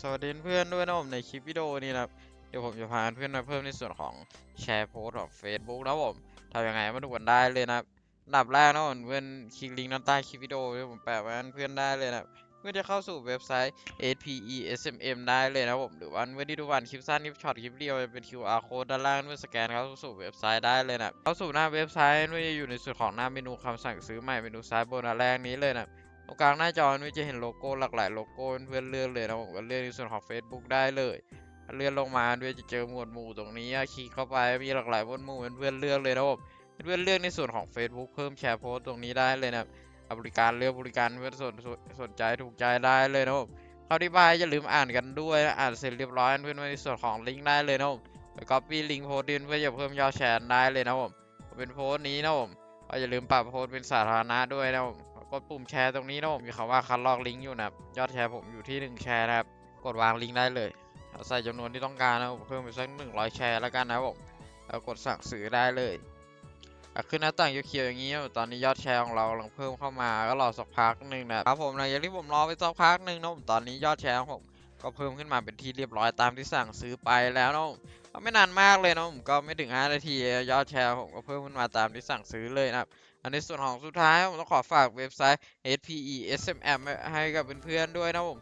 สวัสดีเพื่อนด้วยนะผมในคลิปวิดีโอนี้นะครับ เดี๋ยวผมจะพาเพื่อนมาเพิ่มในส่วนของแชร์โพสต์ของ Facebook นะผมทำยังไงมาดูกันได้เลยนะครับอันดับแรกนะผมเพื่อนคลิกลิงก์ด้านใต้คลิปวิดีโอที่ผมแปะไว้ให้เพื่อนได้เลยนะเพื่อจะเข้าสู่เว็บไซต์ APESMM ได้เลยนะผมหรือว่าเพื่อนที่ดูวันคลิปสั้นคลิปช็อตคลิปเดียวจะเป็น QR code ด้านล่างเพื่อสแกนเข้าสู่เว็บไซต์ได้เลยนะเข้าสู่หน้าเว็บไซต์เพื่อจะอยู่ในส่วนของหน้าเมนูคำสั่งซื้อใหม่เมนูซ้ายบนอันแรกนี้เลยนะ ตรงกลางหน้าจอนี้จะเห็นโลโก้หลากหลายโลโก้เพื่อนเลือกเลยนะผมก็เลือกในส่วนของ Facebook ได้เลยเลื่อนลงมาด้วยจะเจอหมวดหมู่ตรงนี้คลิกเข้าไปมีหลากหลายหมวดหมู่เพื่อนเลือกเลยนะผมเพื่อนเลือกในส่วนของ Facebook เพิ่มแชร์โพสต์ตรงนี้ได้เลยนะบริการเลือกบริการเพื่อนสนสนใจถูกใจได้เลยนะผมเข้าที่บายอย่าลืมอ่านกันด้วยอ่านเสร็จเรียบร้อยเพื่อนในส่วนของลิงก์ได้เลยนะผมไปก๊อปปี้ลิงก์โพสต์ดินเพื่อจะเพิ่มยอดแชร์ได้เลยนะผมเป็นโพสต์นี้นะผมก็อย่าลืมปรับโพสต์เป็นสาธารณะด้วยนะผม ดปุ่มแชร์ตรงนี้นะผมมีคำว่าคัดลอกลิงก์อยู่นะครับยอดแชร์ผมอยู่ที่ 1 แชร์นะครับ กดวางลิงก์ได้เลยเใส่จำนวนที่ต้องการนะผมเพิ่มไปสัก100 แชร์แล้วกันนะผมแล้วกดสั่งซื้อได้เลยขึ้นหน้าต่างเขียวๆอย่างนี้ ตอนนี้ยอดแชร์ของเรากำลังเพิ่มเข้ามาก็รอสักพักหนึ่งนะครับผมหลังจากที่ผมรอไปสักพักหนึ่งนะผมตอนนี้ยอดแชร์ของผมก็เพิ่มขึ้นมาเป็นที่เรียบร้อยตามที่สั่งซื้อไปแล้วนะก็ไม่นานมากเลยนะผมก็ไม่ถึง 5 นาทียอดแชร์ผมก็เพิ่มขึ้นมาตามที่สั่งซื้อเลยนะครับ อันในส่วนของสุดท้ายผมต้องขอฝากเว็บไซต์ HPE SMM ให้กับเพื่อนๆด้วยนะผม